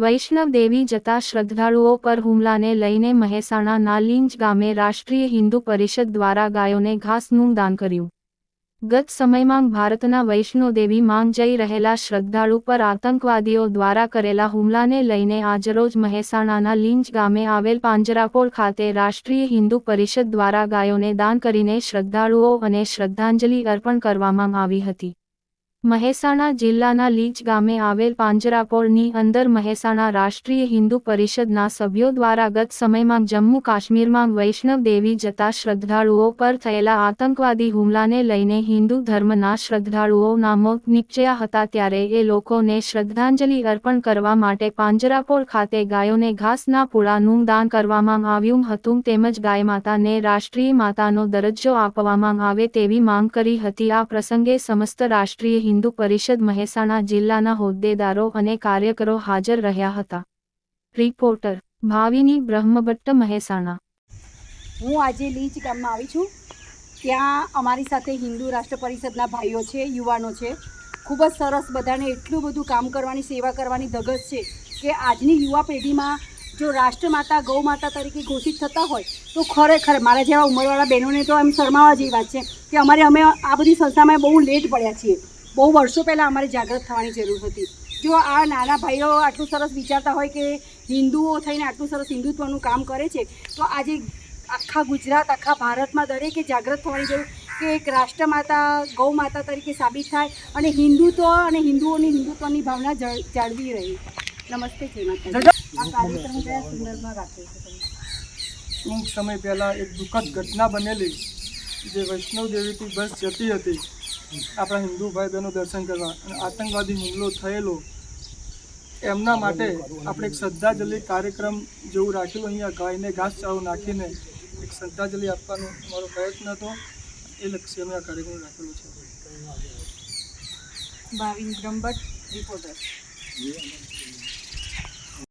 વૈષ્ણવ દેવી જતા શ્રદ્ધાળુઓ પર હુમલાને લઈને મહેસાણાના લીંજ ગામે રાષ્ટ્રીય હિન્દુ પરિષદ દ્વારા ગાયોને ઘાસનું દાન કર્યું. ગત સમયમાં ભારતના વૈષ્ણોદેવી માંગ જઈ રહેલા શ્રદ્ધાળુ પર આતંકવાદીઓ દ્વારા કરેલા હુમલાને લઈને આજરોજ મહેસાણાના લીંજ ગામે આવેલ પાંજરાપોળ ખાતે રાષ્ટ્રીય હિન્દુ પરિષદ દ્વારા ગાયોને દાન કરીને શ્રદ્ધાળુઓ અને શ્રદ્ધાંજલિ અર્પણ કરવામાં આવી હતી. મહેસાણા જિલ્લાના લીંચ ગામે આવેલ પાંજરાપોળની અંદર મહેસાણા રાષ્ટ્રીય હિન્દુ પરિષદના સભ્યો દ્વારા ગત સમયમાં જમ્મુ કાશ્મીરમાં વૈષ્ણવ દેવી જતા શ્રદ્ધાળુઓ પર થયેલા આતંકવાદી હુમલાને લઈને હિન્દુ ધર્મના શ્રદ્ધાળુઓના મોત નીપજ્યા હતા ત્યારે એ લોકોને શ્રદ્ધાંજલિ અર્પણ કરવા માટે પાંજરાપોળ ખાતે ગાયોને ઘાસના પૂળાનું દાન કરવામાં આવ્યું હતું તેમજ ગાય માતાને રાષ્ટ્રીય માતાનો દરજ્જો આપવામાં આવે તેવી માંગ કરી હતી. આ પ્રસંગે સમસ્ત રાષ્ટ્રીય હિન્દુ પરિષદ મહેસાણા જિલ્લાના હોદ્દેદારો અને કાર્યકરો હાજર રહ્યા હતા. રિપોર્ટર ભાવિની બ્રહ્મભટ્ટ મહેસાણા. હું આજે લીંચ ગામમાં આવી છું. ત્યાં અમારી સાથે હિન્દુ રાષ્ટ્ર પરિષદના ભાઈઓ છે, યુવાનો છે. ખૂબ જ સરસ બધાને એટલું બધું કામ કરવાની, સેવા કરવાની ધગસ છે કે આજની યુવા પેઢીમાં જો રાષ્ટ્રમાતા ગૌ માતા તરીકે ઘોષિત થતા હોય, તો ખરેખર મારા જેવા ઉંમરવાળા બહેનોને તો એમ શરમાવા જેવી વાત છે કે અમારે અમે આ બધી સંસ્થામાં બહુ લેટ પડ્યા છીએ. બહુ વર્ષો પહેલાં અમારે જાગૃત થવાની જરૂર હતી. જો આ નાના ભાઈઓ આટલું સરસ વિચારતા હોય કે હિન્દુઓ થઈને આટલું સરસ હિન્દુત્વનું કામ કરે છે તો આજે આખા ગુજરાત આખા ભારતમાં દરેકે જાગૃત થવાની જરૂર કે એક રાષ્ટ્રમાતા ગૌ માતા તરીકે સાબિત થાય અને હિન્દુત્વ અને હિન્દુઓની હિન્દુત્વની ભાવના જળ- જાળવી રહી. નમસ્તે જય માતાજી. આ કાર્યક્રમ કયા સંદર્ભમાં રાખ્યો છે તમે ટૂંક સમય પહેલાં એક દુઃખદ ઘટના બનેલી. જે વૈષ્ણવ દેવીથી બસ જતી હતી, આપણા હિન્દુ ભાઈ બહેનો દર્શન કરવા અને આતંકવાદી હુમલો થયેલો, એમના માટે આપણે એક શ્રદ્ધાંજલિ કાર્યક્રમ જેવું રાખેલું, અહીંયા ગાયને ઘાસચારો નાખીને એક શ્રદ્ધાંજલિ આપવાનો મારો પ્રયત્ન હતો. એ લક્ષ્ય અમે આ કાર્યક્રમ રાખેલો છે. ભાવિન બ્રહ્મભટ્ટ, રિપોર્ટર.